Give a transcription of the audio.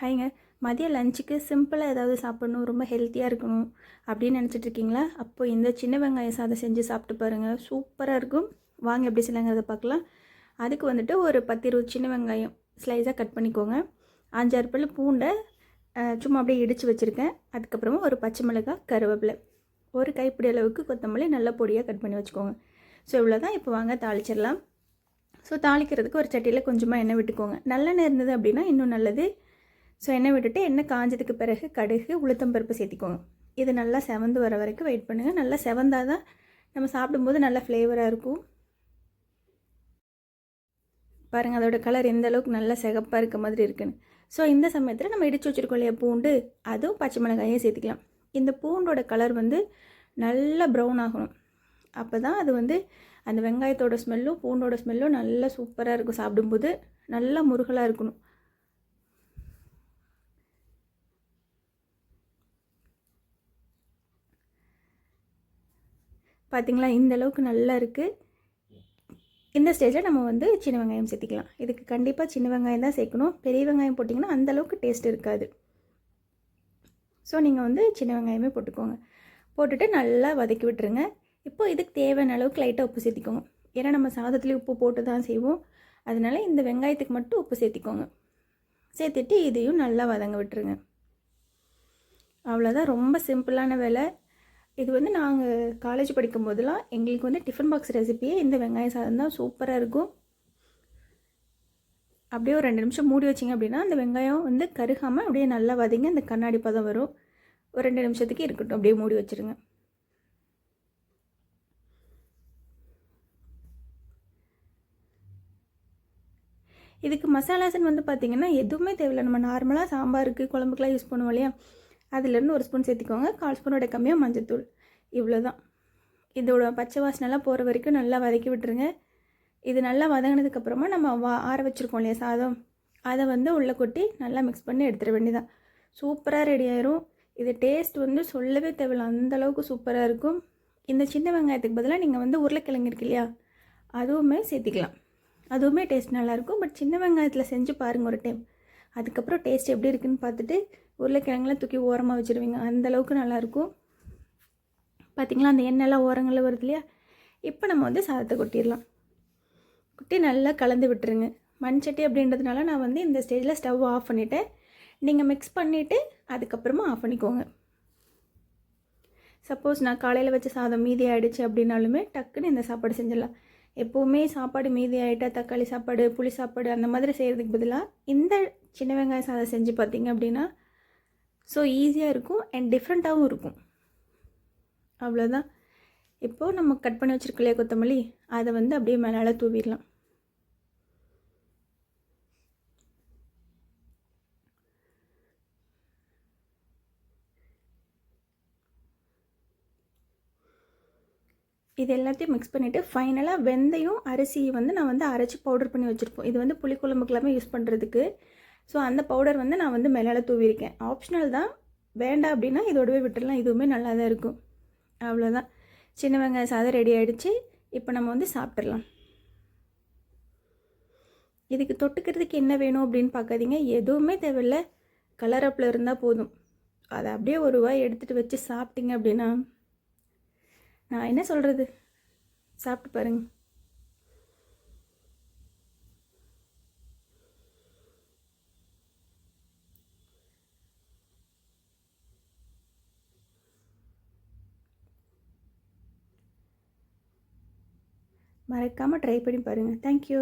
ஹைங்க. மதியம் லஞ்சுக்கு சிம்பிளாக ஏதாவது சாப்பிடணும் ரொம்ப ஹெல்த்தியாக இருக்கணும் அப்படின்னு நினச்சிட்டு இருக்கீங்களா? அப்போ இந்த சின்ன வெங்காய சாதம் செஞ்சு சாப்பிட்டு பாருங்கள் சூப்பராக இருக்கும். வாங்க எப்படி செய்யலாங்கிறத பார்க்கலாம். அதுக்கு வந்துட்டு ஒரு பத்து இருபது சின்ன வெங்காயம் ஸ்லைஸாக கட் பண்ணிக்கோங்க. அஞ்சாறு பல் பூண்டை சும்மா அப்படியே இடித்து வச்சுருக்கேன். அதுக்கப்புறமா ஒரு பச்சை மிளகாய் கருவேப்பிலை. ஒரு கைப்பிடி அளவுக்கு கொத்தமல்லி நல்ல பொடியாக கட் பண்ணி வச்சுக்கோங்க. ஸோ இவ்வளோ தான் இப்போ வாங்க தாளிச்சிடலாம். ஸோ தாளிக்கிறதுக்கு ஒரு சட்டியில் கொஞ்சமாக எண்ணெய் விட்டுக்கோங்க. நல்லெண்ணெய் இருந்தது அப்படின்னா இன்னும் நல்லது. ஸோ எண்ணெய் விட்டுட்டு எண்ணெய் காஞ்சதுக்கு பிறகு கடுகு உளுத்தம் பருப்பு சேர்த்திக்கோங்க. இது நல்லா செவந்து வர வரைக்கும் வெயிட் பண்ணுங்கள் நல்லா செவந்தால் தான் நம்ம சாப்பிடும்போது நல்லா ஃப்ளேவராக இருக்கும். பாருங்கள் அதோட கலர் எந்த அளவுக்கு நல்லா சிகப்பாக இருக்க மாதிரி இருக்குன்னு. ஸோ இந்த சமயத்தில் நம்ம இடித்து வச்சுருக்கோம் இல்லையா பூண்டு அதுவும் பச்சை மிளகாயும் சேர்த்துக்கலாம். இந்த பூண்டோட கலர் வந்து நல்லா ப்ரௌன் ஆகணும். அப்போ தான் அது வந்து அந்த வெங்காயத்தோட ஸ்மெல்லும் பூண்டோட ஸ்மெல்லும் நல்லா சூப்பராக இருக்கும் சாப்பிடும்போது. நல்லா முருகலாக இருக்கணும். பார்த்திங்களா இந்த அளவுக்கு நல்லா இருக்குது இந்த ஸ்டேஜில் நம்ம வந்து சின்ன வெங்காயம் சேர்த்திக்கலாம். இதுக்கு கண்டிப்பாக சின்ன வெங்காயம் தான் சேர்க்கணும். பெரிய வெங்காயம் போட்டிங்கன்னா அந்த அளவுக்கு டேஸ்ட் இருக்காது. ஸோ நீங்கள் வந்து சின்ன வெங்காயமே போட்டுக்கோங்க. போட்டுட்டு நல்லா வதக்கி விட்டுருங்க. இப்போ இதுக்கு தேவையான அளவுக்கு லைட்டாக உப்பு சேர்த்திக்கோங்க. ஏன்னா நம்ம சாதத்துலேயும் உப்பு போட்டு தான் செய்வோம். அதனால இந்த வெங்காயத்துக்கு மட்டும் உப்பு சேர்த்திக்கோங்க. சேர்த்துட்டு இதையும் நல்லா வதங்க விட்டுருங்க. அவ்வளோதான் ரொம்ப சிம்பிளான வேலை. இது வந்து நாங்கள் காலேஜ் படிக்கும் போதெல்லாம் எங்களுக்கு வந்து டிஃபன் பாக்ஸ் ரெசிபியே இந்த வெங்காய சாதம் தான் சூப்பராக இருக்கும். அப்படியே ஒரு ரெண்டு நிமிஷம் மூடி வச்சிங்க அப்படின்னா அந்த வெங்காயம் வந்து கருகாமல் அப்படியே நல்லா வதங்கி அந்த கண்ணாடி பதம் வரும். ஒரு ரெண்டு நிமிஷத்துக்கு இருக்கட்டும் அப்படியே மூடி வச்சுருங்க. இதுக்கு மசாலாஸ்ன்னு வந்து பார்த்திங்கன்னா எதுவுமே தேவையில்லை. நம்ம நார்மலாக சாம்பாருக்கு குழம்புக்கெலாம் யூஸ் பண்ணுவோம் இல்லையா? அதுலேருந்து ஒரு ஸ்பூன் சேர்த்திக்கோங்க. கால் ஸ்பூனோட கம்மியாக மஞ்சத்தூள். இவ்வளோ தான் இதோட பச்சை வாசனைலாம் போகிற வரைக்கும் நல்லா வதக்கி விட்டுருங்க. இது நல்லா வதங்கினதுக்கப்புறமா நம்ம வா ஆற வச்சுருக்கோம் இல்லையா சாதம். அதை வந்து உள்ளே கொட்டி நல்லா மிக்ஸ் பண்ணி எடுத்துட வேண்டியதான் சூப்பராக ரெடி ஆயிரும். இது டேஸ்ட் வந்து சொல்லவே தேவையில்ல. அந்தளவுக்கு சூப்பராக இருக்கும். இந்த சின்ன வெங்காயத்துக்கு பதிலாக நீங்கள் வந்து உருளைக்கிழங்கு இருக்கு இல்லையா அதுவுமே சேர்த்திக்கலாம். அதுவுமே டேஸ்ட் நல்லாயிருக்கும் பட் சின்ன வெங்காயத்தில் செஞ்சு பாருங்கள் ஒரு டைம் அதுக்கப்புறம் டேஸ்ட் எப்படி இருக்குன்னு பார்த்துட்டு உருளைக்கிழங்குலாம் தூக்கி ஓரமாக வச்சுருவீங்க. அந்த அளவுக்கு நல்லாயிருக்கும். பார்த்திங்களா அந்த எண்ணெய்லாம் ஓரங்களில் வருது இல்லையா? இப்போ நம்ம வந்து சாதத்தை கொட்டிடலாம். கொட்டி நல்லா கலந்து விட்டுருங்க. மண் சட்டி அப்படின்றதுனால நான் வந்து இந்த ஸ்டேஜில் ஸ்டவ் ஆஃப் பண்ணிவிட்டேன் நீங்கள் மிக்ஸ் பண்ணிவிட்டு அதுக்கப்புறமா ஆஃப் பண்ணிக்கோங்க. சப்போஸ் நான் காலையில் வச்ச சாதம் மீதி ஆகிடுச்சு அப்படின்னாலுமே டக்குன்னு இந்த சாப்பாடு செஞ்சிடலாம். எப்போவுமே சாப்பாடு மீதி ஆகிட்டா தக்காளி சாப்பாடு புளி சாப்பாடு அந்த மாதிரி செய்கிறதுக்கு பதிலாக இந்த சின்ன வெங்காய சாதம் செஞ்சு பார்த்தீங்க அப்படின்னா ஸோ ஈஸியாக இருக்கும் அண்ட் டிஃப்ரெண்ட்டாகவும் இருக்கும். அவ்வளோதான் இப்போது நம்ம கட் பண்ணி வச்சுருக்கலையே கொத்தமல்லி? அதை வந்து அப்படியே மேலால் தூவிடலாம். இது எல்லாத்தையும் மிக்ஸ் பண்ணிவிட்டு ஃபைனலாக வெந்தயம் அரிசியை வந்து நான் வந்து அரைச்சி பவுடர் பண்ணி வச்சுருப்போம். இது வந்து புளிக்குழம்புக்கெல்லாமே யூஸ் பண்ணுறதுக்கு ஸோ அந்த பவுடர் வந்து நான் வந்து மேலே தூவியிருக்கேன். ஆப்ஷனல் தான். வேண்டாம் அப்படின்னா இதோடவே விட்டுடலாம். இதுவுமே நல்லா தான் இருக்கும். அவ்வளோதான் சின்ன வெங்காய சாதம் ரெடி ஆகிடுச்சு இப்போ நம்ம வந்து சாப்பிட்றலாம் இதுக்கு தொட்டுக்கிறதுக்கு என்ன வேணும் அப்படின்னு பார்க்காதீங்க. எதுவுமே தேவையில்ல. கலரப்பில் இருந்தால் போதும். அதை அப்படியே ஒரு வாய் எடுத்துகிட்டு வச்சு சாப்பிட்டீங்க அப்படின்னா நான் என்ன சொல்கிறது சாப்பிட்டு பாருங்கள் மறக்காமல் ட்ரை பண்ணி பாருங்கள் தேங்க்யூ